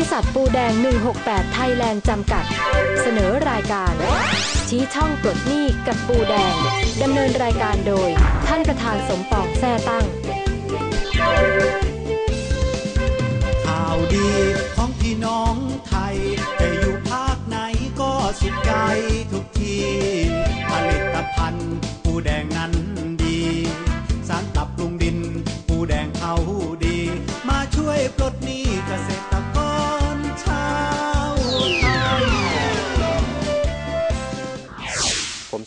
ริษัทปูแดง 168 ไทยแลนด์จำกัด เสนอรายการ ชี้ช่องปลดหนี้กับปูแดง ดำเนินรายการโดย ท่านประธานสมปองแซ่ตั้ง ข่าวดีของพี่น้องไทยจะอยู่ภาคไหนก็สุขใจทุกที ผลิตภัณฑ์ปูแดงนั้น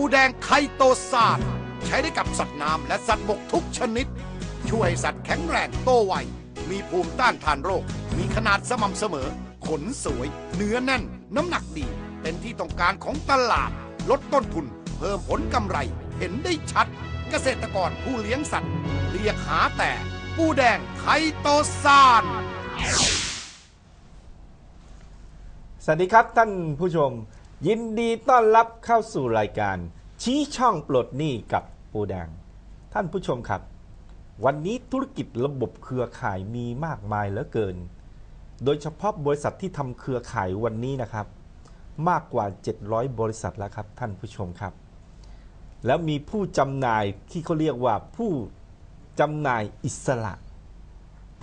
ปูแดงไคโตซานใช้ได้กับสัตว์น้ำและสัตว์บกทุกชนิด ช่วยให้สัตว์แข็งแรงโตไว มีภูมิต้านทานโรค มีขนาดสม่ำเสมอ ขนสวย เนื้อแน่น น้ำหนักดี เป็นที่ต้องการของตลาด ลดต้นทุน เพิ่มผลกำไร เห็นได้ชัด เกษตรกรผู้เลี้ยงสัตว์ เรียกหาแต่ ปูแดงไคโตซานสวัสดีครับท่านผู้ชม ยินดีต้อนรับเข้าสู่รายการ ชี้ช่องปลดหนี้กับปูแดง ท่านผู้ชมครับ วันนี้ธุรกิจระบบเครือข่ายมีมากมายเหลือเกิน โดยเฉพาะบริษัทที่ทำเครือข่ายวันนี้นะครับ มากกว่า 700 บริษัทแล้วครับ ท่านผู้ชมครับ แล้วมีผู้จำหน่ายที่เขาเรียกว่าผู้จำหน่ายอิสระ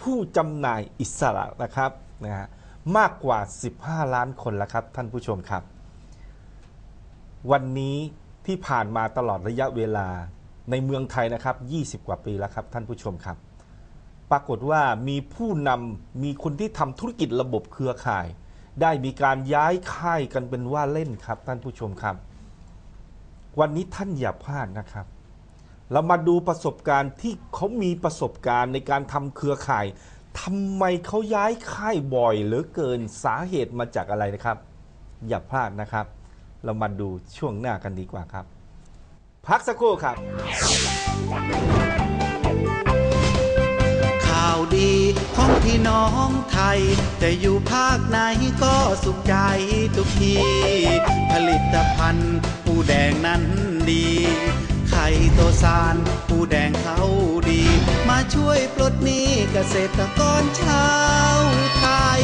ผู้จำหน่ายอิสระนะครับนะฮะมากกว่า 15 ล้านคนแล้วครับ ท่านผู้ชมครับ วันนี้ที่ผ่านมาตลอดระยะเวลาในเมืองไทยนะครับ 20 กว่าปีแล้วครับท่านผู้ชมครับ ปรากฏว่ามีผู้นำมีคนที่ทำธุรกิจระบบเครือข่าย ได้มีการย้ายค่ายกันเป็นว่าเล่นครับ ท่านผู้ชมครับ วันนี้ท่านอย่าพลาดนะครับ เรามาดูประสบการณ์ที่เขามีประสบการณ์ในการทำเครือข่ายทำไมเขาย้ายค่ายบ่อยเหลือเกินสาเหตุมาจากอะไรนะครับ อย่าพลาดนะครับ เรามาดูช่วงหน้ากันดีกว่าครับ พักสักครู่ครับ ข่าวดีของพี่น้องไทย จะอยู่ภาคไหนก็สุขใจทุกที ผลิตภัณฑ์ปูแดงนั้นดีไข่โตซานปูแดงเขาดี มาช่วยปลดหนี้เกษตรกรชาวไทย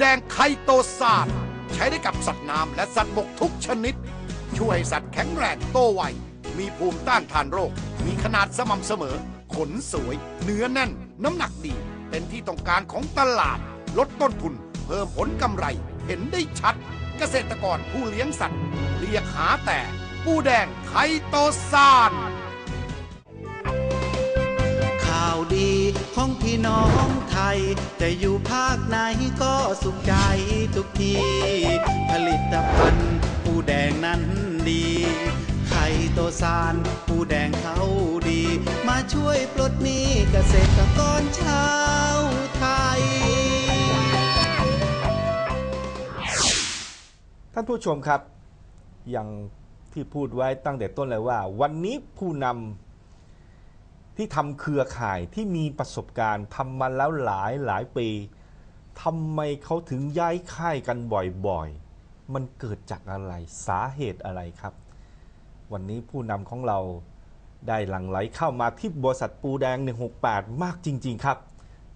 แดงไคโตซานใช้ได้กับสัตว์น้ำและสัตว์บกทุกชนิด ช่วยสัตว์แข็งแรงโตไว มีภูมิต้านทานโรค มีขนาดสม่ำเสมอ ขนสวย เนื้อแน่น น้ำหนักดี เป็นที่ต้องการของตลาด ลดต้นทุน เพิ่มผลกำไร เห็นได้ชัด เกษตรกรผู้เลี้ยงสัตว์ เรียกหาแต่ ปูแดงไคโตซานาวดีของพี่น้องไทย จะอยู่ภาคไหนก็สุขใจทุกที ผลิตภัณฑ์ปูแดงนั้นดี ไข่โตซานปูแดงเขาดี มาช่วยปลดหนี้เกษตรกรชาวไทย ท่านผู้ชมครับ อย่างที่พูดไว้ตั้งแต่ต้นเลยว่า วันนี้ผู้นำ ที่ทำเครือข่ายที่มีประสบการณ์ทำมาแล้วหลายหลายปีทำไมเขาถึงย้ายค่ายกันบ่อยๆ มันเกิดจากอะไรสาเหตุอะไรครับ วันนี้ผู้นำของเราได้หลั่งไหลเข้ามาที่บริษัทปูแดง 168 มากจริง ๆ ครับ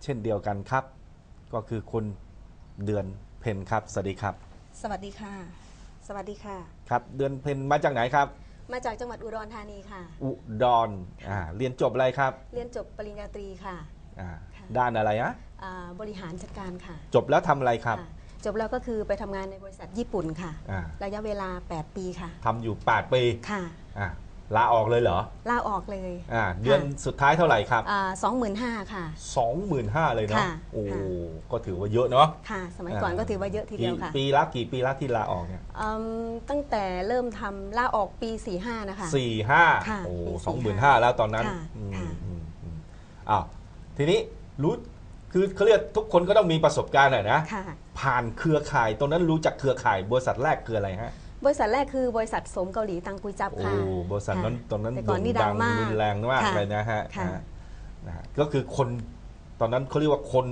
เช่นเดียวกันครับ ก็คือคุณเดือนเพนครับ สวัสดีครับ สวัสดีค่ะ สวัสดีค่ะ ครับ เดือนเพ็ญมาจากไหนครับ มาจากจังหวัดอุดรธานีค่ะ อุดรอ่าเรียนจบอะไรครับเรียนจบปริญญาตรีค่ะอ่าค่ะด้านอะไรฮะอ่าบริหารจัดการค่ะจบแล้วทำอะไรครับ ค่ะจบแล้วก็คือไปทำงานในบริษัทญี่ปุ่นค่ะ อ่า ระยะเวลา 8 ปีค่ะ ทำอยู่ 8 ปีค่ะ อ่า ลาออกเลยเหรอลาออกเลยอ่าเดือนสุดท้ายเท่าไหร่ครับสองหมื่นห้าค่ะ25,000เลยเนาะค่ะโอ้ค่ะก็ถือว่าเยอะเนาะค่ะ สมัยก่อนก็ถือว่าเยอะทีเดียวค่ะกี่ปีละกี่ปีละที่ลาออกเนี่ยอืมตั้งแต่เริ่มทำลาออกปี45นะคะสี่ห้าค่ะโอ้ปีสองหมื่น45ห้าแล้วตอนนั้นค่ะอืมค่ะอืมอืมอ้าวทีนี้รู้คือเขาเรียกทุกคนก็ต้องมีประสบการณ์หน่อยนะค่ะผ่านเครือข่ายตรงนั้นรู้จักเครือข่ายบริษัทแรกคืออะไรฮะ บริษัทแรกคือบริษัทสมเกาหลีตังกุยจับโอ้ค่ะบริษัทนั้นค่ะตอนนั้นแต่ก่โด่อนงนี่ดัดังงมากรุนแรงมากค่ะเลยนะฮะค่ะนะฮะนะฮะก็คือคนตอนนั้นเขาเรียกว่าคน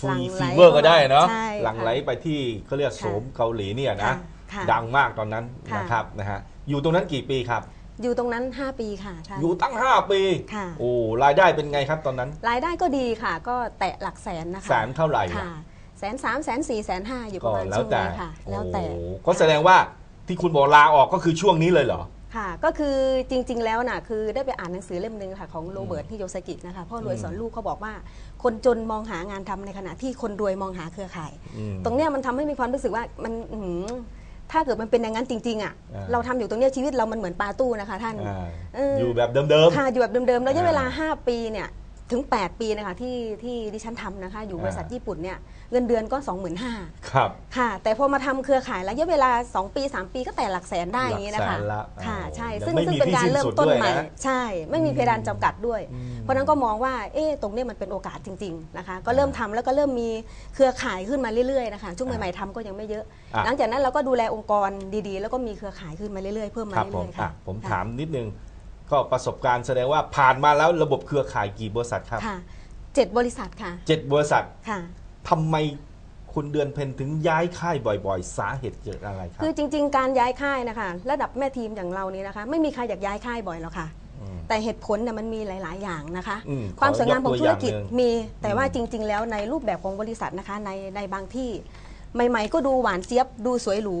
ฟหลั่รีงไหลฟีเวอร์ก็ได้เนาะใช่หลังไหลไปที่เขาเรียกค่ะโสมเกาหลีเนี่ยนะค่ะค่ะดังมากตอนนั้นค่ะนะครับนะฮะอยู่ตรงนั้นกี่ปีครับ อยู่ตรงนั้น 5 ปีค่ะท่านอยู่ตั้ง 5 ปีค่ะโอ้รายได้เป็นไงครับตอนนั้น รายได้ก็ดีค่ะ ก็แตะหลักแสนนะคะแสนเท่าไหร่ค่ะแสนสามแสนสี่แสนห้าอยู่ปก็ระมาณแล้วช่วงแต่นี้ค่ะ แล้วแต่โอ้ก็แสดงว่า ที่คุณบอกลาออกก็คือช่วงนี้เลยเหรอ ค่ะ ก็คือจริง ๆ แล้วน่ะคือได้ไปอ่านหนังสือเล่มหนึ่งค่ะของโรเบิร์ตฮิโยซากินะคะพ่อรวยอืมสอนลูกเขาบอกว่า คนจนมองหางานทำในขณะที่คนรวยมองหาเครือข่าย อืมตรงเนี้ยมันทำให้มีความรู้สึกว่ามันอื้อหือถ้าเกิดมันเป็นอย่างนั้นจริง ๆอะอ่า เราทำอยู่ตรงเนี้ยชีวิตเรามันเหมือนปลาตู้นะคะท่าน อ่าเอออ อยู่แบบเดิม ค่ะอยู่แบบเดิมๆระยะเวลาอ่า5 ปีเนี่ย ถึง 8 ปีนะคะที่ที่ดิฉันทำนะคะ อยู่อ่าบริษัทญี่ปุ่นเนี่ยเงินเดือนก็ 25,000ๆครับ ค่ะ แต่พอมาทำเครือข่ายระยะเวลา 2 ปี 3 ปีก็แต่หลักแสนได้อย่างนี้นะคะหลักแสนละค่ะอ๋อใช่ยังซึ่งไม่ซึ่งมีเป็นที่การสิ้นเริ่มสุดต้นด้วยใหม่นะใช่ ไม่มีเพดานจำกัดด้วย อืม เพราะฉะนั้นก็มองว่าเอ๊ะตรงเนี้ยมันเป็นโอกาสจริงๆนะคะ ก็เริ่มทำแล้วก็เริ่มมีเครือข่ายขึ้นมาเรื่อยๆนะคะช่วงใหม่ๆทำก็ยังไม่เยอะ อะ หลังจากนั้นเราก็ดูแลองค์กรดีๆ แล้วก็มีเครือข่ายขึ้นมาเรื่อยๆเพิ่มมาครับผเรื่มอยๆอะค่ะ ผมค่ะถามนิดนึง ก็ประสบการณ์แสดงว่าผ่านมาแล้วระบบเครือข่ายกี่บริษัทครับค่ะเจ็ดบริษัทค่ะเจ็ดบริษัทค่ะ ทำไมคุณเดือนเพ็ญถึงย้ายค่ายบ่อยๆ สาเหตุเกิดอะไรครับ คือจริง ๆ การย้ายค่ายนะคะ ระดับแม่ทีมอย่างเรานี้นะคะ ไม่มีใครอยากย้ายค่ายบ่อยหรอกค่ะมแต่เหตุผลเนี่ยมันมีหลาย ๆ อย่างนะคะ อืมความสวยงามของธุรกิจขอยกตัวอย่างหนึ่งมี แต่ว่าอืมจริง ๆ แล้วในรูปแบบของบริษัทนะคะในในบางที่ ใหม่ ๆ ก็ดูหวานเจี๊ยบดูสวยหรู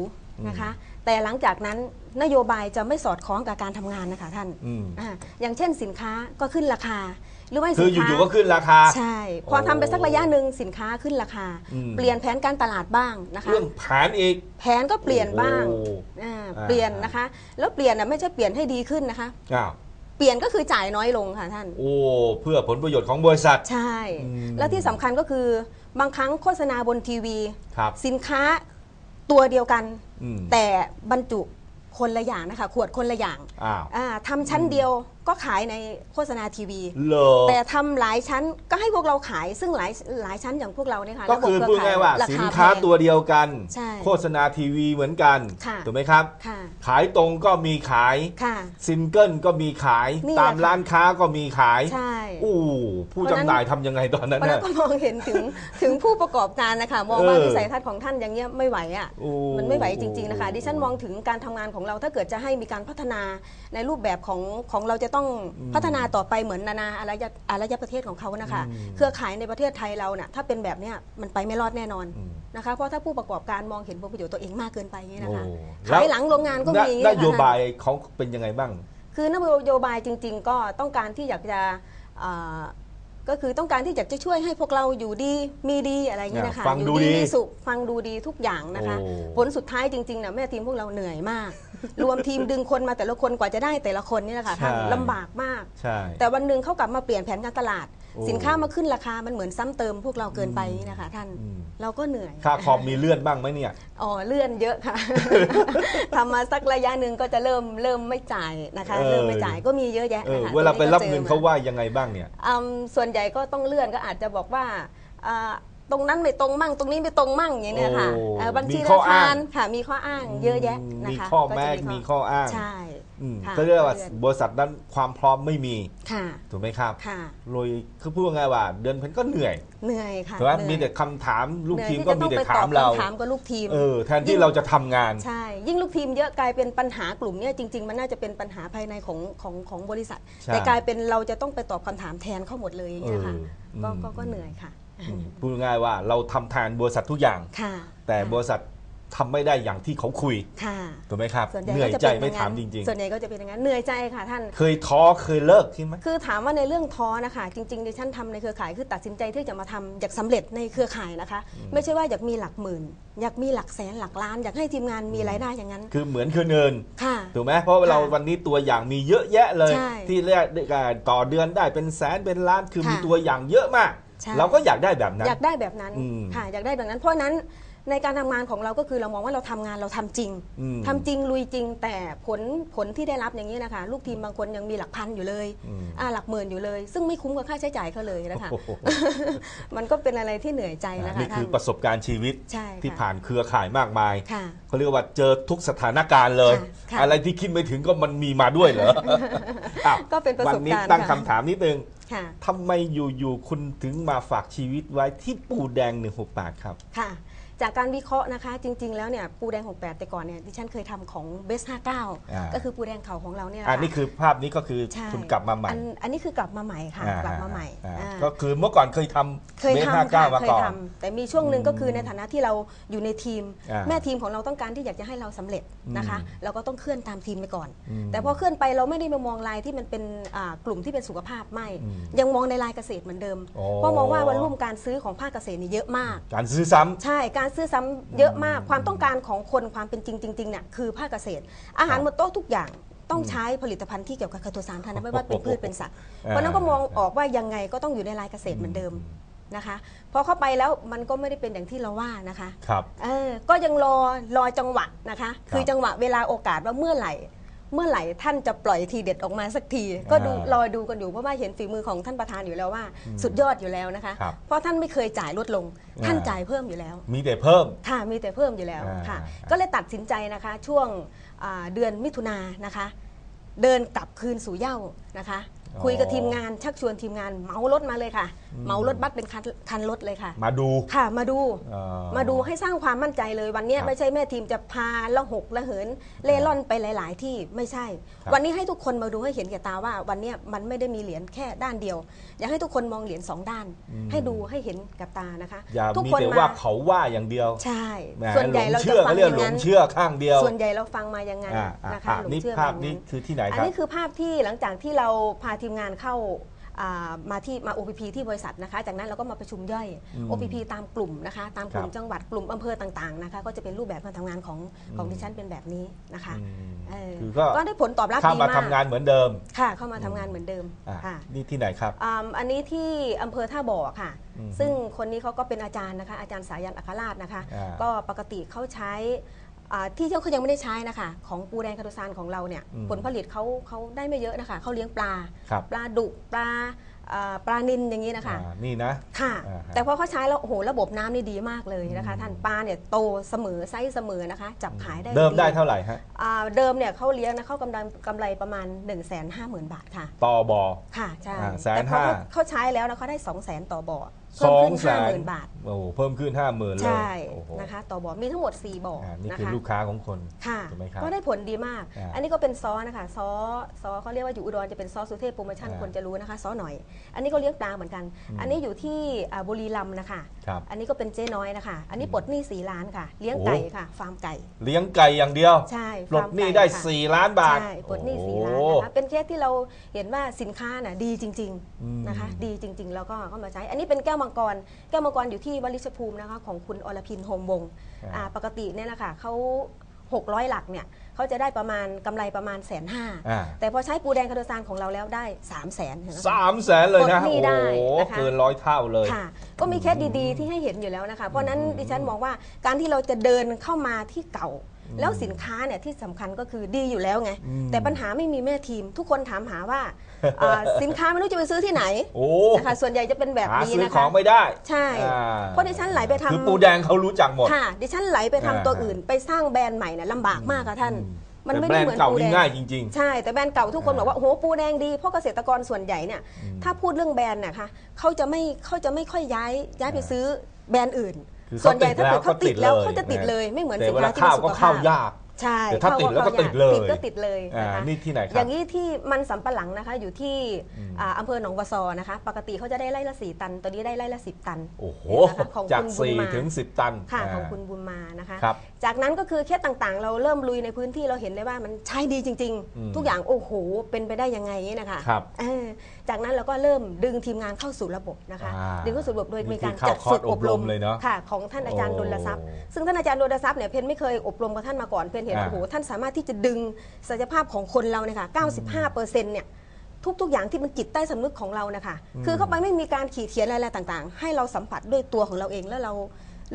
นะคะ แต่หลังจากนั้นนโยบายจะไม่สอดคล้องกับการทำงานนะคะท่านอืมอ่าอย่างเช่นสินค้าก็ขึ้นราคา หรือว่าคืสิอนค้าอยู่ๆก็ขึ้นราคา ใช่ พอทำไปสักระยะหนึ่งสินค้าขึ้นราคา อืม เปลี่ยนแผนการตลาดบ้างนะคะ เรื่องแผนอีก แผนก็เปลี่ยนบ้างโอ้โหอ่าอ่า เปลี่ยนนะคะ แล้วเปลี่ยนน่ะไม่ใช่เปลี่ยนให้ดีขึ้นนะคะ อ้าวเปลี่ยนก็คือจ่ายน้อยลงค่ะท่าน โอ้เพื่อผลประโยชน์ของบริษัท ใช่ อืม แล้วที่สำคัญก็คือบางครั้งโฆษณาบนทีวี ครับ สินค้า ตัวเดียวกัน อืมแต่บรรจุคนละอย่างนะคะ ขวดคนละอย่างอ้าว อ่าทำชั้นเดียว ก็ขายในโฆษณาทีวีเลอแต่ทำหลายชั้นก็ให้พวกเราขายซึ่งหลายหลายชั้นอย่างพวกเราเนี่ยค่ะก็คือระบบพูดเครือข่ง่ายๆว่าราสินแพค้างตัวเดียวกัน ใช่โฆษณาทีวีเหมือนกันค่ะ ถูกไหมครับ ค่ะขายตรงก็มีขาย ค่ะ ซิงเกิลก็มีขาย นี่แหละ ตามร้านค้าก็มีขาย ใช่ อู้ผู้เพราะฉะนั้นจำหน่ายทำยังไงตอนนั้นเพราะฉะนั้น่ะ นก็มองเห็นถึงถึงผู้ประกอบการนะคะ มองว่าเออ วิสัยทัศน์ของท่านอย่างเงี้ยไม่ไหวอะ โอ้ มันไม่ไหวจริง ๆนะคะ ดิฉันมองถึงการทำงานของเราถ้าเกิดจะให้มีการพัฒนาในรูปแบบของของเราจะต้องพัฒนาต่อไปเหมือนนานาอารยะอารยประเทศของเขานะคะ เครือข่ายในประเทศไทยเราเนี่ยถ้าเป็นแบบเนี้ยมันไปไม่รอดแน่นอนอืมนะคะ เพราะถ้าผู้ประกอบการมองเห็นผลประโยชน์ตัวเองมากเกินไปอย่างนี้นะคะโอ้ขายหลังโรงงานก็มีอย่างนี้นนะคะโยบายเขาเป็นยังไงบ้าง คือนโยบายจริง ๆ ก็ต้องการที่อยากจะอ่าก็คือต้องการที่อยากจะช่วยให้พวกเราอยู่ดีมีดีอะไรอย่างนี้นะคะฟังอยู่ดูดีมีสุขฟังดูดีทุกอย่างนะคะโอ้ผลสุดท้ายจริงๆนะแม่ทีมพวกเราเหนื่อยมาก รวมทีมดึงคนมาแต่ละคนกว่าจะได้แต่ละคนนี่แหละค่ะท่านใช่ ลำบากมาก ใช่ แต่วันหนึ่งเขากลับมาเปลี่ยนแผนการตลาด โอ้ สินค้ามาขึ้นราคามันเหมือนซ้ำเติมพวกเราเกินไปนี่นะคะ ท่านอืมเราก็เหนื่อย ค่าคอมมีเลื่อนบ้างไหมเนี่ย อ๋อเลื่อนเยอะค่ะ ทำมาสักระยะหนึ่งก็จะเริ่มเริ่มไม่จ่ายนะคะ เออ เริ่มไม่จ่ายก็มีเยอะแยะเออนะคะเวลาไปรับตเงินก็จอเขาว่ายังไงบ้างเนี่ย อืมส่วนใหญ่ก็ต้องเลื่อนก็อาจจะบอกว่าอ่า ตรงนั้นไม่ตรงมั่ง ตรงนี้ไม่ตรงมั่งอย่างเงี้ยค่ะโอ้เอ่อบัญชีมีข้ธอนาอ้าคางรค่ะมีข้ออ้างเยอะแยะนะมีคะข้อก็แม้จะมีข้ออ้างใช่ อืมค่ะก็เรียกว่าเลื่อน บริษัทนั้นความพร้อมไม่มีค่ะถูกไหมครับค่ะ โดยคือพูดง่ายๆว่า เดือนเพ็ญก็เหนื่อยเหนื่อยค่ะถูกไหมเหนื่อยมีแต่คำถามลูกเหนื่อยทีมที่ก็จะมีต้องแต่ไปตถาอมบเราคำถามกับลูกทีม เออแทนที่เราจะทำงาน ใช่ ยิ่งลูกทีมเยอะกลายเป็นปัญหากลุ่มเนี้ยจริง ๆ มันน่าจะเป็นปัญหาภายในของของของบริษัท ใช่แต่กลายเป็นเราจะต้องไปตอบคำถามแทนเขาหมดเลยอย่างเงี้ยค่ะเออก็อืมก็ก็เหนื่อยค่ะอืม พูดง่ายๆว่าเราทำแทนบริษัททุกอย่างค่ะแต่ค่ะบริษัททำไม่ได้อย่างที่เขาคุยค่ะถูกไหมครับส่วนใหญ่เหนื่อยก็จะใจเป็นไม่อย่ถามนั้นจริงส่วนใหญ่ก็จะเป็นอย่างนั้น เหนื่อยใจค่ะท่านๆเคยท้อเคยเลิกใช่ไหมคือถามว่าในเรื่องท้อนะคะ จริงๆดิฉันทำในเครือข่ายคือตัดสินใจที่จะมาทำอยากสำเร็จในเครือข่ายนะคะ ไม่ใช่ว่าอยากมีหลักหมื่น อยากมีหลักแสนหลักล้าน อยากให้ทีมงานมีรายได้อย่างนั้น คือเหมือนคืนเงินค่ะถูกไหมเพราะว่าเราค่ะวันนี้ตัวอย่างมีเยอะแยะเลยใช่ที่เรียกได้การต่อเดือนได้เป็นแสนเป็นล้านคือค่ะมีตัวอย่างเยอะมาก ใช่ เราก็อยากได้แบบนั้น อยากได้แบบนั้นอืมค่ะอยากได้แบบนั้น เพราะฉะนั้นในการทำงานของเราก็คือเรามองว่าเราทำงานเราทำจริงอืม ทำจริงลุยจริง แต่ผลผลที่ได้รับอย่างนี้นะคะ ลูกทีมบางคนยังมีหลักพันอยู่เลยอืม อ่าหลักหมื่นอยู่เลย ซึ่งไม่คุ้มกับค่าใช้จ่ายเขาเลยนะคะ โอ้โห มันก็เป็นอะไรที่เหนื่อยใจนะคะนี่ท่าคืนอประสบการณ์ชีวิตใช่ค่ะที่ผ่านเครือข่ายมากมาย ค่ะ เขาเรียกว่าเจอทุกสถานการณ์เลย ค่ะค่ะอะไรที่คิดไม่ถึงก็มันมีมาด้วยเหรอ อ้าวก็เป็นประสบการณ์วันนี้ตั้งค่ะ คำถามนิดนึง ค่ะ ทำไมอยู่ๆคุณถึงมาฝากชีวิตไว้ที่ปูแดง 168 ครับ ค่ะ จากการวิเคราะห์นะคะ จริง ๆ แล้วเนี่ยปูแดง 68 แต่ก่อนเนี่ยดิฉันเคยทำของเบส อ่า 59 ก็คือปูแดงเขาของเราเนี่ยแหละอันค่ะ นี้คือภาพนี้ก็คือใช่ คุณกลับมาใหม่อันอันนี้คือกลับมาใหม่ค่ะ อ่ากลับมาใหม่อ่าอ่าก็คือเมื่อก่อนเคยทำเคยเบสทำค่ะ59มาเคยก่อน ทำแต่มีช่วงหนึ่งก็คือในฐานะที่เราอยู่ในทีม อ่าแม่ทีมของเราต้องการที่อยากจะให้เราสำเร็จนะคะ เราก็ต้องเคลื่อนตามทีมไปก่อน อืมแต่พอเคลื่อนไปเราไม่ได้มามองลายที่มันเป็นอ่ากลุ่มที่เป็นสุขภาพไม่ อืมยังมองในลายเกษตรเหมือนเดิมโอ้เพราะมองว่าวันรุ่มการซื้อของภาคเกษตรนี่เยอะมาก การซื้อซ้ำ ใช่ การซื้อซ้ำเยอะมากความต้องการของคนความเป็นจริงจริงๆเนี่ยคือภาคเกษตร อาหารบนโต๊ะทุกอย่างต้องใช้ผลิตภัณฑ์ที่เกี่ยวกับไคโตซานเท่านั้นไม่ว่าเป็นพืชเป็นสัตว์อ่าเพราะฉะนั้นก็มองออกว่ายังไงก็ต้องอยู่ในรายเกษตรเหมือนเดิมนะคะพอเข้าไปแล้วมันก็ไม่ได้เป็นอย่างที่เราว่านะคะครับ เออก็ยังรอรอจังหวะนะคะ คือจังหวะเวลาโอกาสว่าเมื่อไหร่ เมื่อไหร่ท่านจะปล่อยทีเด็ดออกมาสักที ก็ดูอ่ารอดูกันอยู่เพราะว่าเห็นฝีมือของท่านประธานอยู่แล้วว่า สุดยอดอยู่แล้วนะคะ ครับเพราะท่านไม่เคยจ่ายลดลง ท่านจ่ายเพิ่มอยู่แล้ว มีแต่เพิ่ม ค่ะมีแต่เพิ่มอยู่แล้วอ่า ค่ะอ่าก็เลยตัดสินใจนะคะช่วงอ่าเดือนมิถุนายนนะคะ เดินกลับคืนสู่เหย้านะคะ คุยกับทีมงานชักชวนทีมงานเหมารถมาเลยค่ะเหมารถบัสเป็นคันคันรถเลยค่ะ มาดูค่ะมาดูอ๋อมาดูให้สร้างความมั่นใจเลยวันเนี้ยครับไม่ใช่แม่ทีมจะพาละหกละเหินเล่ร่อนไปหลาย ๆ ที่ไม่ใช่ครับวันนี้ให้ทุกคนมาดูให้เห็นแก่ตาว่า วันเนี้ยมันไม่ได้มีเหรียญแค่ด้านเดียว อยากให้ทุกคนมองเหรียญสองด้าน ให้ดูให้เห็นกับตานะคะอย่าทุกมีคนแต่มาว่าเขาว่าอย่างเดียว ใช่แหมส่วนใหญ่หลเรางจะเชื่อฟัเขางเรียอกย่างหลนั้งนเชื่อข้างเดียว ส่วนใหญ่เราฟังมาอย่างนั้นอ่าอ่านะคะภาพหลงนี้เชื่อภาพแบบนี้คือที่ไหนอัคนรับนี้คือภาพที่หลังจากที่เราพาทีมงานเข้าอ่ามาที่มา OPP ที่บริษัทนะคะ จากนั้นเราก็มาประชุมย่อย อืม OPP ตามกลุ่มนะคะ ตามกลุ่คมรับ จังหวัดกลุ่มอำเภอต่างๆนะคะ ก็จะเป็นรูปแบบการทำงานของของดิฉันเป็นแบบนี้นะคะอืมเออคือก็ก็ได้ผลตอบรับเข้าดีมาากมทำงานเหมือนเดิมค่ะ เข้ามาทำงานเหมือนเดิมอะค่ะ นี่ที่ไหนครับ อ่าอันนี้ที่อำเภอท่าบ่อค่ะ อืมซึ่งคนนี้เขาก็เป็นอาจารย์นะคะ อาจารย์สายันอัครราชนะคะ อ่าก็ปกติเขาใช้ อ่าที่เขายังไม่ได้ใช้นะคะ ของปูแดงคาโดซานของเราเนี่ยอืมผลผลิตเขาเขาได้ไม่เยอะนะคะเขาเลี้ยงปลา ครับ ปลาดุกปลาอ่าปลานินอย่างนี้นะคะ อ่านี่นะ ค่ะ อ่าฮะแต่พอเขาใช้แล้วโอ้โหระบบน้ำนี่ดีมากเลยนะคะท่านปลาเนี่ยโตเสมอไซส์เสมอนะคะ จับขายได้เดิมได้เท่าไหร่ฮะอ่าเดิมเนี่ยเขาเลี้ยงนะเขากำไรกำไรประมาณ 1 5 0 0 0 0 บาทค่ะ ต่อบอ ค่ะใช่อ่าแสนแต่พอห้าเขาเขาใช้แล้วนะเขาได้ 2 0 0 0 0 0 ต่อบ่อสเพิ่อมงขึ้นแสห้านหมื่นบาท โอ้โหเพิ่มขึ้นห้าหมื่นเลยใช่โอ้โหนะคะต่อบ่อมีทั้งหมด 4บ่ออ่านี่นะคือคะลูกค้าของคนค่ะ ถูกไหมครับ ก็ได้ผลดีมาก อ่าอันนี้ก็เป็นซอนะคะซอซอเขาเรียกว่าอยู่อุดรจะเป็นซอสุเทพโปรโมชั่นอ่าคนจะรู้นะคะซอหน่อย อันนี้ก็เลี้ยงปลาเหมือนกันอันนี้อยู่ที่อ่าบุรีรัมย์นะคะ ครับ อันนี้ก็เป็นเจ๊น้อยนะคะ อันนี้ปลดหนี้สีล้านค่ะ เลี้ยงโอ้ไก่ค่ะ ฟาร์มไก่ เลี้ยงไก่อย่างเดียวใช่ปลดฟาร์มหนี้ก่ได้ค่ะ 4 ล้านบาทใช่ปลดหนี้สี่โอ้ล้านโหนะคะ เป็นเคสที่เราเห็นว่าสินค้าน่ะดีจริงอืมๆนะคะ ดีจริง ๆ แล้วก็เข้ามาใช้ อันนี้เป็นแก้วมังกร แก้วมังกรอยู่ที่วลิชภูมินะคะของคุณอรพินโฮมวงศ์อ่าอ่าปกติเนี่ยนะคะเขา600 หลักเนี่ยเขาจะได้ประมาณกำไรประมาณแสนห้าอ่า แต่พอใช้ปูแดงคาโดซานของเราแล้วได้3 0 0แสนสามแสนเลยนะ ปลดหนี้โอ้ได้โห นะคะ เกินร้อยเท่าเลย ค่ะ ก็มีเคสดีๆที่ให้เห็นอยู่แล้วนะคะ เพราะฉะนั้นดิฉันมองว่าการที่เราจะเดินเข้ามาที่เก่า แล้วสินค้าเนี่ยที่สำคัญก็คือดีอยู่แล้วไงอืมแต่ปัญหาไม่มีแม่ทีม ทุกคนถามหาว่าอ่าสินค้าไม่รู้จะไปซื้อที่ไหนโอ้นะคะส่วนใหญ่จะเป็นแบบหานี้ซื้อนะขอคะงไม่ได้ ใช่อ่เพราะดิฉันไหลไปทำคือปูแดงเขารู้จักหมดค่ะดิฉันไหลไปทำอ่าตัวอื่น ไปสร้างแบรนด์ใหม่เนี่ยลำบากมากค่ะท่านมันไม่แต่ได้แบรนเหมือด์นเก่าปูแดนี่งง่ายจริงใช่ แต่แบรนด์เก่าทุกคนอ่าบอกว่าโอ้โหปูแดงดี เพราะเกษตรกรส่วนใหญ่เนี่ย ถ้าพูดเรื่องแบรนด์เนี่ยค่ะเขาจะไม่เขาจะไม่ค่อยย้ายย้ายไปซื้อแบรนด์อื่น คือเขาส่วนใหญ่ถ้าเกิดติเขาดติดแล้แล้ววเขาเขาติจะดติดเลเลยยไม่เหมือนแต่สินเวค้าลาที่ข้ามีวสุก็ขเข้าภาพยากใช่แต่ถ้าติดแล้วก็ติดเลยติดก็ติดเลยอ่านะคะนี่ที่ไหนคอรับย่างนี้ที่มันสำปะหลังนะคะ อยู่ที่อืมอ่าอำเภอหนองวัวซอนะคะ ปกติเขาจะได้ไร่ละสี่ตันตอนนี้ได้ไร่ละสิบตันโอ้โหนะคะของจากคุณบุญสี่มาถึงสิบตันค่ะาของคุณบุญมานะคะครับ จากนั้นก็คือเคสต่างๆ เราเริ่มลุยในพื้นที่เราเห็นเลยว่ามันใช้ดีจริงอืมๆทุกอย่างโอ้โห เป็นไปได้ยังไงนะคะครับเออจากนั้นเราก็เริ่มดึงทีมงานเข้าสู่ระบบนะคะ อ่าดึงเข้าสู่ระบบโดยนี่มีการคือเข้าจัดคอร์สฝึกอบรอบรมมเลยเนอะค่ะของท่านอาจารย์โอ้ดลทรัพย์ ซึ่งท่านอาจารย์ดลทรัพย์เนี่ยเพนไม่เคยอบรมกับท่านมาก่อนเพนเห็นอ่า โอ้โหท่านสามารถที่จะดึงศักยภาพของคนเราเนี่ยค่ะ95เปอร์เซ็นต์เนี่ย ทุก ๆ อย่างที่มันจิตใต้สำนึกของเรานะคะ คือเข้าไปไม่มีการขีดเขียนอะไรๆต่าง ๆ ให้เราสัมผัสด้วยตัวของเราเองแล้วเรา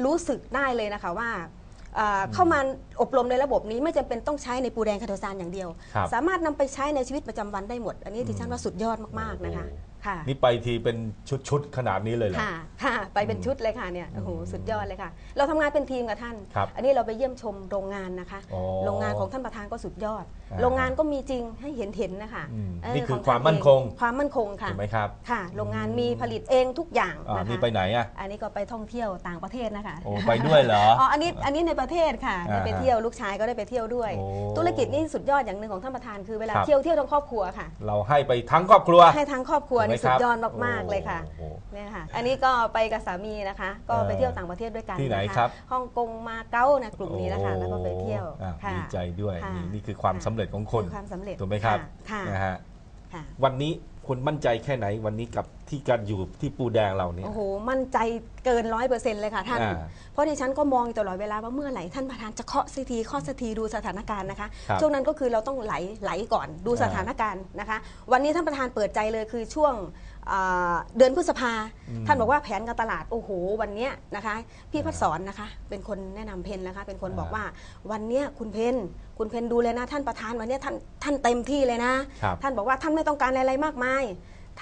รู้สึกได้เลยนะคะว่าเอ่อเข้ามาอบรมในระบบนี้ไม่จำเป็นต้องใช้ในปูแดงคาโดซานอย่างเดียว ครับ สามารถนำไปใช้ในชีวิตประจำวันได้หมด อันนี้ที่ฉันว่าสุดยอดมากๆนะคะ ค่ะ นี่ไปทีเป็นชุดๆ ขนาดนี้เลยเหรอ ค่ะ ค่ะ ไปเป็นชุดเลยค่ะเนี่ย โอ้โห สุดยอดเลยค่ะ เราทำงานเป็นทีมกับท่าน ครับอันนี้เราไปเยี่ยมชมโรงงานนะคะ อ๋อโรงงานของท่านประธานก็สุดยอด อ่าโรงงานก็มีจริงให้เห็นเห็นๆนะคะอืมเนี่คือของความมั่นคง เองความมั่นคงค่ะ ถูกไหมครับค่ะ โรงงานมีผลิตเองทุกอย่างอ่านะคะ นี่ไปไหนอะ อันนี้ก็ไปท่องเที่ยวต่างประเทศนะคะ โอ้ไปด้วยเหรอ อ๋อ อันนี้อันนี้ในประเทศค่ะอ่าได้ไปเที่ยวลูกชายก็ได้ไปเที่ยวด้วย โอ้ธุรกิจนี่สุดยอดอย่างหนึ่งของท่านประธานคือเวลาครับ เที่ยวเที่ยวทั้งครอบครัวค่ะ เราให้ไปทั้งครอบครัว ให้ทั้งครอบครัวนี่ถูกไหมสุดยอดครับมากๆเลยค่ะโอ้โห เนี่ยค่ะ อันนี้ก็ไปกับสามีนะคะ ก็เออไปเที่ยวต่างประเทศด้วยกันที่ไหนนะะครับ ฮ่องกงมาเก๊านะกลุ่มนี้นะคะ แล้วก็ไปเที่ยวอะค่ะ ดีใจด้วยค่ะนี่นี่คือความสำเร็จของคน คือความสำเร็จถูกไหมครับค่ะนะฮะค่ะ วันนี้ คุณมั่นใจแค่ไหนวันนี้กับที่การอยู่ที่ปูแดงเราเนี่ย โอ้โห มั่นใจเกินร้อยเปอร์เซ็นต์เลยค่ะท่าน อ่าเพราะดิฉันก็มองอยู่ตลอดเวลาว่าเมื่อไหร่ท่านประธานจะเคาะสักทีเคาะสักทีดูสถานการณ์นะคะ ครับช่วงนั้นก็คือเราต้องไหลไหลก่อนดูสถานการณ์นะคะ วันนี้ท่านประธานเปิดใจเลยคือช่วงอ่า เดือนพฤษภา ท่านบอกว่าแผนการตลาด โอ้โห วันเนี้ยนะคะ พี่พัดสอนนะคะ เป็นคนแนะนำเพนนะคะ เป็นคนบอกว่าวันเนี้ยคุณเพนคุณเพนดูเลยนะ ท่านประธานวันเนี้ยท่านท่านเต็มที่เลยนะครับท่านบอกว่าท่านไม่ต้องการอะไรมากมาย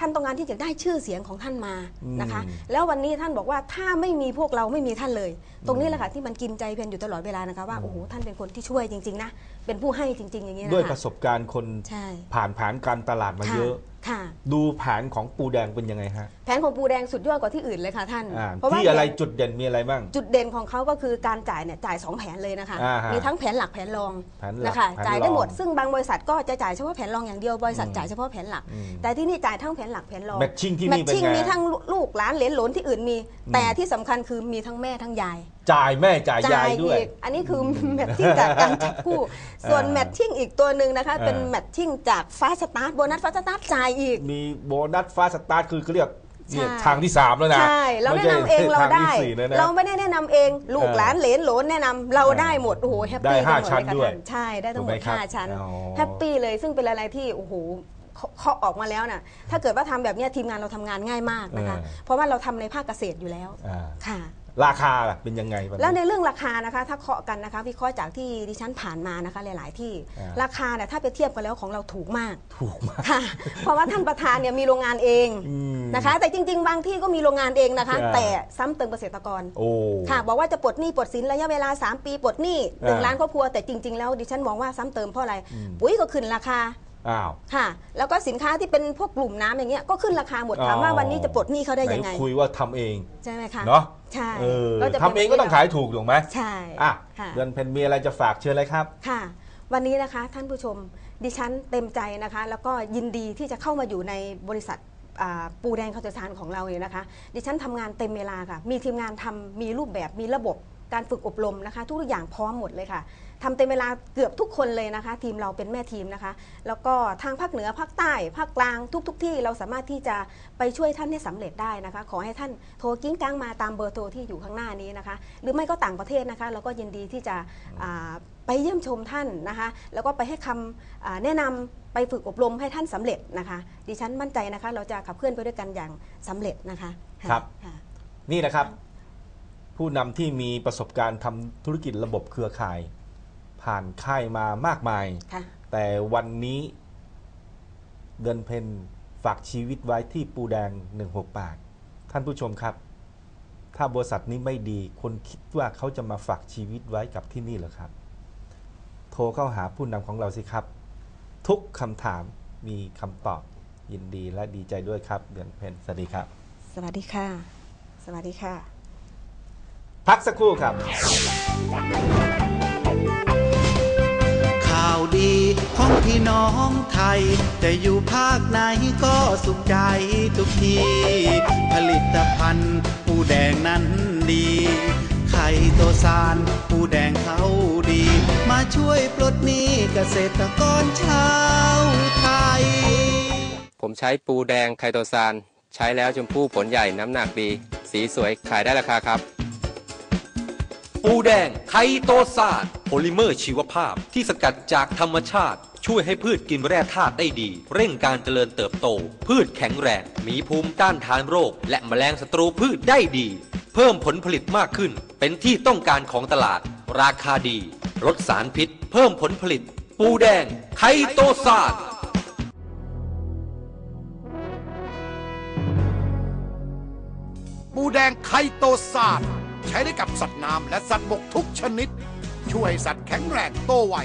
ท่านต้องการที่จะได้ชื่อเสียงของท่านมานะคะอืมแล้ววันนี้ท่านบอกว่าถ้าไม่มีพวกเราไม่มีท่านเลย ตรงนี้แหละค่ะที่มันกินใจเพนอยู่ตลอดเวลานะคะว่าโอ้โหท่านเป็นคนที่ช่วยจริงๆนะเป็นผู้ให้จริง ๆ อย่างนี้ยนะคะด้วยประสบการณ์คนใช่ผ่านแผนการตลาดมาค่ะเยอะค่ะ ดูแผนของปูแดงเป็นยังไงฮะแผนของปูแดงสุดยอดกว่าที่อื่นเลยค่ะท่าน อ่าเพราะว่าที่อะไรแผนจุดเด่นมีอะไรบ้าง จุดเด่นของเขาก็คือการจ่ายเนี่ยจ่าย 2 แผนเลยนะคะ อ่าฮะมีทั้งแผนหลักแผนรองแผนหลักนะคะแผนรองจ่ายได้หมด ซึ่งบางบริษัทก็จะจ่ายเฉพาะแผนรองอย่างเดียว บริษัทอืมจ่ายเฉพาะแผนหลัก อืมแต่ที่นี่จ่ายทั้งแผนหลักแผนรองแมทชิ่งที่แมนี่ทเป็นชิ่งไงมีทั้งลูกหลานเหลนหลนที่อื่นมี แต่ที่สำคัญคือมีทั้งแม่ทั้งยาย จ่ายแม่จ่ายยายด้วย อีกอันนี้คือแมทชิ่งจากการจับคู่ ส่วนอ่าแมทชิ่งอีกตัวหนึ่งนะคะเป็นอ่าแมทชิ่งจากฟ้าสตาร์ทโบนัสฟ้าสตาร์ทจ่ายอีก มีโบนัสฟาสตาร์ทคือเขาเรียกเนี่ยใช่ ทางที่สามแล้วนะใช่ เราไม่แนะใช่นำเองเราทางได้ที่สี่แล้วนะ เราไม่ได้แนะนำเองลูกเออหลานเหลนโหลนแนะนำเราได้หมดโอ้โหแฮปได้ปี้ห้ากันหมดชั้นเลยค่ะด้วยท่านใช่ได้ทั้งหมถูดกไหมครับห้าชั้นอ๋อ แฮปปี้เลยซึ่งเป็นอะไรที่โอ้โหเคาะเคาะออกมาแล้วน่ะถ้าเกิดว่าทำแบบเนี้ยทีมงานเราทำงานง่ายมากนะคะเออเพราะว่าเราทำในภาคเกษตรอยู่แล้วอ่า ค่ะ ราคาล่ะเป็นยังไงวันนี้แล้วในเรื่องราคานะคะถ้าเคาะกันนะคะวิเคราะห์จากที่ดิฉันผ่านมานะคะหลาย ๆ ที่อ่าราคาเนี่ยถ้าไปเทียบกันแล้วของเราถูกมากถูกมากค่ะเพราะว่าท่านประธานเนี่ยมีโรงงานเองอืมนะคะ แต่จริง ๆ บางที่ก็มีโรงงานเองนะคะอ่าแต่ซ้ำเติมเกษตรกรโอ้ค่ะบอกว่าจะปลดหนี้ปลดสินระยะเวลา 3 ปีปลดหนี้หนึ่งอ่าล้านครอบครัวแต่จริง ๆ แล้วดิฉันมองว่าซ้ำเติมเพราะอะไรอืมปุ๋ยก็ขึ้นราคา อ้าว ค่ะ แล้วก็สินค้าที่เป็นพวกกลุ่มน้ำอย่างเงี้ยก็ขึ้นราคาหมดถามว่าวันนี้จะปลดหนี้เขาได้ยังไง หนคุยว่าทำเอง ใช่ไหมคะเนาะใช่เออก็จะทำเองก็ต้องขายถูกถูกไหมใช่อะค่ะ เดือนเพนมีอะไรจะฝากเชิญเลยครับ ค่ะวันนี้นะคะท่านผู้ชมดิฉันเต็มใจนะคะ แล้วก็ยินดีที่จะเข้ามาอยู่ในบริษัทอ่าปูแดงคาเตอร์ซานของเราเนี่ยนะคะ ดิฉันทำงานเต็มเวลาค่ะ มีทีมงานทำมีรูปแบบมีระบบ การฝึกอบรมนะคะ ทุกอย่างพร้อมหมดเลยค่ะทำเต็มเวลาเกือบทุกคนเลยนะคะ ทีมเราเป็นแม่ทีมนะคะ แล้วก็ทางภาคเหนือภาคใต้ภาคกลางทุกๆที่เราสามารถที่จะไปช่วยท่านให้สำเร็จได้นะคะ ขอให้ท่านโทรกิ้งก้างมาตามเบอร์โทรที่อยู่ข้างหน้านี้นะคะ หรือไม่ก็ต่างประเทศนะคะ เราก็ยินดีที่จะอ่าไปเยี่ยมชมท่านนะคะ แล้วก็ไปให้คำอ่าแนะนำไปฝึกอบรมให้ท่านสำเร็จนะคะ ดิฉันมั่นใจนะคะ เราจะขับเคลื่อนไปด้วยกันอย่างสำเร็จนะคะครับค่ะนี่นะครับ ผู้นำที่มีประสบการณ์ทำธุรกิจระบบเครือข่าย ผ่านค่ายมามากมาย ค่ะ แต่วันนี้เดือนเพนฝากชีวิตไว้ที่ปูแดง 168 ท่านผู้ชมครับ ถ้าบริษัทนี้ไม่ดี คนคิดว่าเขาจะมาฝากชีวิตไว้กับที่นี่เหรอครับ โทรเข้าหาผู้นำของเราสิครับ ทุกคำถามมีคำตอบยินดีและดีใจด้วยครับ เดือนเพนสวัสดีครับ สวัสดีค่ะ สวัสดีค่ะ พักสักครู่ครับพี่น้องไทยแต่อยู่ภาคไหนก็สุขใจทุกที ผลิตภัณฑ์ปูแดงนั้นดี ไข่โตซานปูแดงเขาดี มาช่วยปลดหนี้เกษตรกรชาวไทย ผมใช้ปูแดงไคโตซานใช้แล้วชมพู่ผลใหญ่น้ำหนักดี สีสวยขายได้ราคาครับ ปูแดงไคโตซานโพลิเมอร์ชีวภาพที่สกัดจากธรรมชาติ ช่วยให้พืชกินแร่ธาตุได้ดี เร่งการเจริญเติบโต พืชแข็งแรง มีภูมิต้านทานโรค และแมลงศัตรูพืชได้ดี เพิ่มผลผลิตมากขึ้น เป็นที่ต้องการของตลาด ราคาดี ลดสารพิษ เพิ่มผลผลิต ปูแดงไคโตซานปูแดงไคโตซาน ใช้ได้กับสัตว์น้ำและสัตว์บกทุกชนิด ช่วยให้สัตว์แข็งแรงโตไว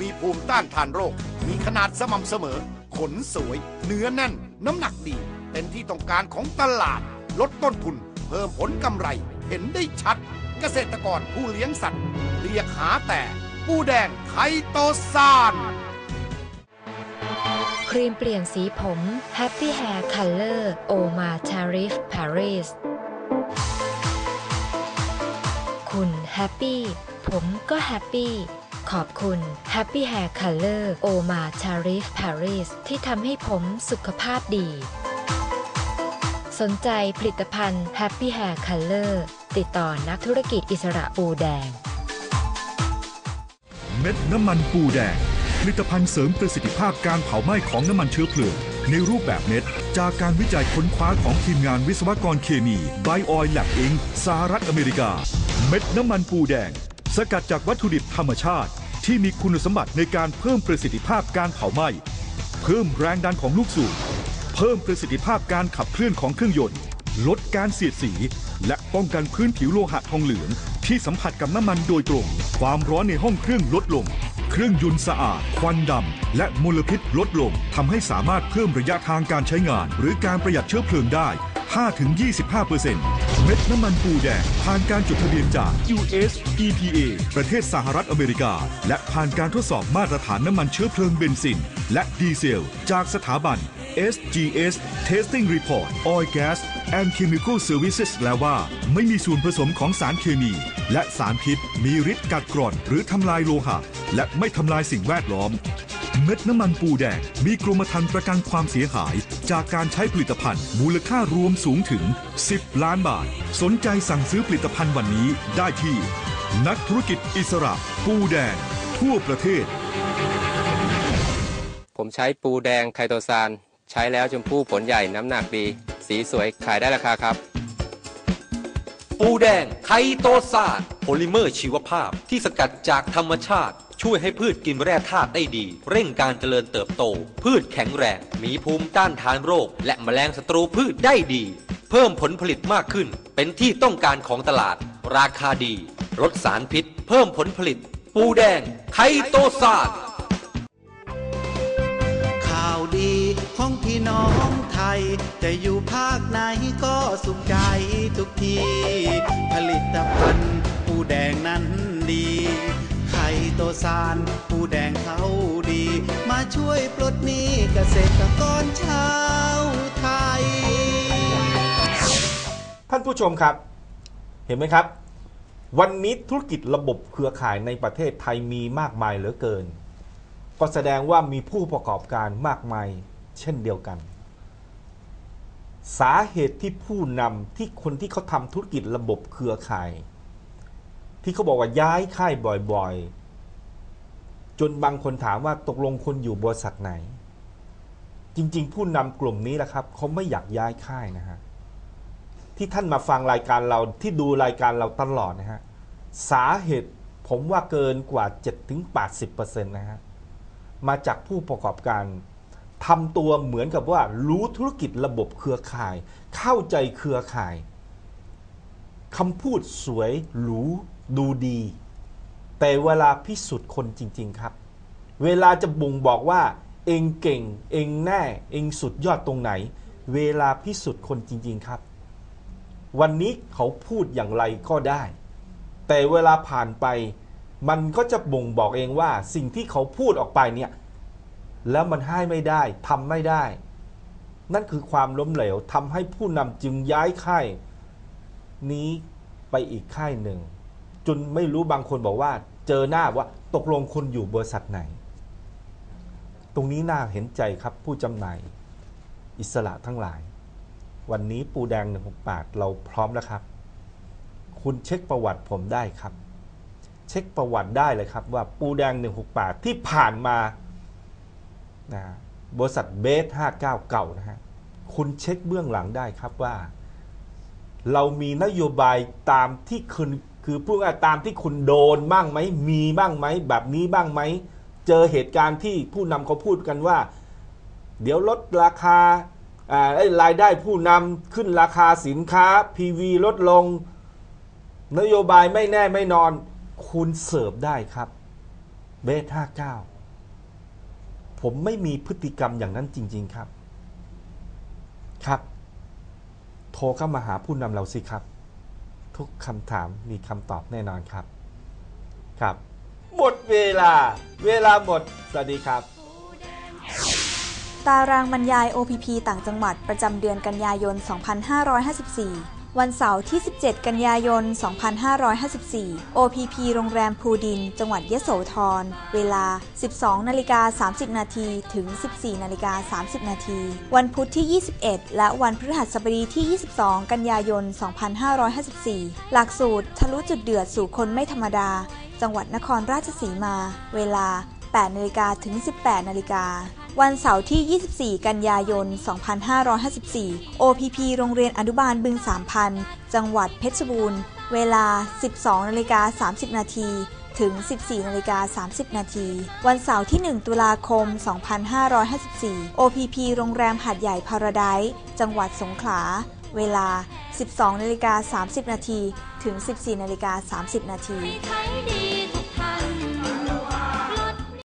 มีภูมิต้านทานโรค มีขนาดสม่ำเสมอ ขนสวย เนื้อแน่น น้ำหนักดี เป็นที่ต้องการของตลาด ลดต้นทุน เพิ่มผลกำไร เห็นได้ชัด เกษตรกรผู้เลี้ยงสัตว์ เรียกหาแต่ปูแดงไคโตซานครีมเปลี่ยนสีผม Happy Hair Color Oma Tarif Paris คุณแฮปปี้ ผมก็แฮปปี้ ขอบคุณ Happy Hair Color Oma Tarif Paris ที่ทำให้ผมสุขภาพดี สนใจผลิตภัณฑ์ Happy Hair Color ติดต่อนักธุรกิจอิสระปูแดง เม็ดน้ำมันปูแดง ผลิตภัณฑ์เสริมประสิทธิภาพการเผาไหม้ของน้ำมันเชื้อเพลิงในรูปแบบเม็ด จากการวิจัยค้นคว้าของทีมงานวิศวกรเคมีไบออยแลบอิงสหรัฐอเมริกา เม็ดน้ำมันปูแดง สกัดจากวัตถุดิบธรรมชาติ ที่มีคุณสมบัติในการเพิ่มประสิทธิภาพการเผาไหม้ เพิ่มแรงดันของลูกสูบเพิ่มประสิทธิภาพการขับเคลื่อนของเครื่องยนต์ ลดการเสียดสี และป้องกันพื้นผิวโลหะทองเหลือง ที่สัมผัสกับน้ำมันโดยตรง ความร้อนในห้องเครื่องลดลง เครื่องยนต์สะอาด ควันดำ และมลพิษลดลงทำให้สามารถเพิ่มระยะทางการใช้งาน หรือการประหยัดเชื้อเพลิงได้ 5-25%เม็ดน้ำมันปูแดง ผ่านการจดทะเบียนจาก US EPA ประเทศสหรัฐอเมริกา และผ่านการทดสอบมาตรฐานน้ำมันเชื้อเพลิงเบนซิน และดีเซล จากสถาบัน SGS Testing Report Oil Gas and Chemical Services แล้วว่า ไม่มีส่วนผสมของสารเคมี และสารพิษ มีฤทธิ์กัดกร่อน หรือทำลายโลหะ และไม่ทำลายสิ่งแวดล้อม เม็ดน้ำมันปูแดง มีกรมธรรม์ประกันความเสียหาย จากการใช้ผลิตภัณฑ์ มูลค่ารวมสูงถึง 10 ล้านบาท สนใจสั่งซื้อผลิตภัณฑ์วันนี้ได้ที่ นักธุรกิจอิสระ ปูแดง ทั่วประเทศ ผมใช้ปูแดงไคโตซานใช้แล้วชมพู่ผลใหญ่น้ำหนักดี สีสวยขายได้ราคาครับ ปูแดงไคโตซานโพลิเมอร์ชีวภาพที่สกัดจากธรรมชาติ ช่วยให้พืชกินแร่ธาตุได้ดี เร่งการเจริญเติบโต พืชแข็งแรง มีภูมิต้านทานโรค และแมลงศัตรูพืชได้ดี เพิ่มผลผลิตมากขึ้น เป็นที่ต้องการของตลาด ราคาดีลดสารพิษ เพิ่มผลผลิต ปูแดงไคโตซาน ของพี่น้องไทย จะอยู่ภาคไหนก็สุขใจทุกที ผลิตภัณฑ์ปูแดงนั้นดีไข่โตซานปูแดงเขาดี มาช่วยปลดหนี้เกษตรกรชาวไทย ท่านผู้ชมครับ เห็นไหมครับ วันนี้ธุรกิจระบบเครือข่ายในประเทศไทยมีมากมายเหลือเกิน ก็แสดงว่ามีผู้ประกอบการมากมาย เช่นเดียวกัน สาเหตุที่ผู้นำที่คนที่เขาทำธุรกิจระบบเครือข่าย ที่เขาบอกว่าย้ายค่ายบ่อยๆ จนบางคนถามว่าตกลงคนอยู่บริษัทไหน จริงๆ ผู้นำกลุ่มนี้แหละครับเขาไม่อยากย้ายค่ายนะฮะที่ท่านมาฟังรายการเราที่ดูรายการเราตลอดนะฮะสาเหตุผมว่าเกินกว่า 7-80%นะฮะมาจากผู้ประกอบการ ทำตัวเหมือนกับว่ารู้ธุรกิจระบบเครือข่าย เข้าใจเครือข่ายคำพูดสวยหรูดูดี แต่เวลาพิสูจน์คนจริง ๆครับ เวลาจะบ่งบอกว่า เองเก่ง เองแน่ เองสุดยอดตรงไหน เวลาพิสูจน์คนจริง ๆครับ วันนี้เขาพูดอย่างไรก็ได้ แต่เวลาผ่านไป มันก็จะบ่งบอกเองว่าสิ่งที่เขาพูดออกไปเนี่ย แล้วมันให้ไม่ได้ทำไม่ได้ นั่นคือความล้มเหลวทำให้ผู้นำจึงย้ายค่ายนี้ไปอีกค่ายหนึ่ง จนไม่รู้บางคนบอกว่า เจอหน้าว่าตกลงคุณอยู่บริษัทไหน ตรงนี้น่าเห็นใจครับผู้จำหน่ายอิสระทั้งหลาย วันนี้ปูแดง168เราพร้อมแล้วครับ คุณเช็คประวัติผมได้ครับ เช็คประวัติได้เลยครับว่าปูแดง168ที่ผ่านมา นะบริษัทเบส59 เก่านะฮะคุณเช็คเบื้องหลังได้ครับว่า เรามีนโยบายตามที่คุณคือพูดง่ายตามที่คุณโดนบ้างไหมมีบ้างไหมแบบนี้บ้างไหมเจอเหตุการณ์ที่ผู้นำเขาพูดกันว่า เดี๋ยวลดราคาอ่าเอ้รายได้ผู้นำขึ้นราคาสินค้า PV ลดลง นโยบายไม่แน่ไม่นอน คุณเสิร์ฟได้ครับเบสห้าเก้า ผมไม่มีพฤติกรรมอย่างนั้นจริง ๆครับ ครับ โทรเข้ามาหาผู้นำเราสิครับ ทุกคำถามมีคำตอบแน่นอนครับ ครับ หมดเวลา เวลาหมด สวัสดีครับ ตารางบรรยาย OPP ต่างจังหวัดประจำเดือนกันยายน 2554 วันเสาร์ที่ 17 กันยายน 2554 OPP โรงแรมภูดิน จังหวัดยะโสธร เวลา 12 นาฬิกา 30 นาทีถึง 14 นาฬิกา 30 นาที วันพุธที่ 21 และวันพฤหัสบดีที่ 22 กันยายน 2554 หลักสูตรทะลุจุดเดือดสู่คนไม่ธรรมดา จังหวัดนครราชสีมา เวลา 8 นาฬิกาถึง 18 นาฬิกา วันเสาร์ที่ 24 กันยายน 2554 OPP โรงเรียนอนุบาลบึงสามพันจังหวัดเพชรบูรณ์ เวลา 12นาฬิกา30 นาทีถึง 14นาฬิกา30 นาที วันเสาร์ที่ 1 ตุลาคม 2554 OPP โรงแรมหาดใหญ่พาราไดซ์จังหวัดสงขลา เวลา 12นาฬิกา30 นาที ถึง 14นาฬิกา30 นาที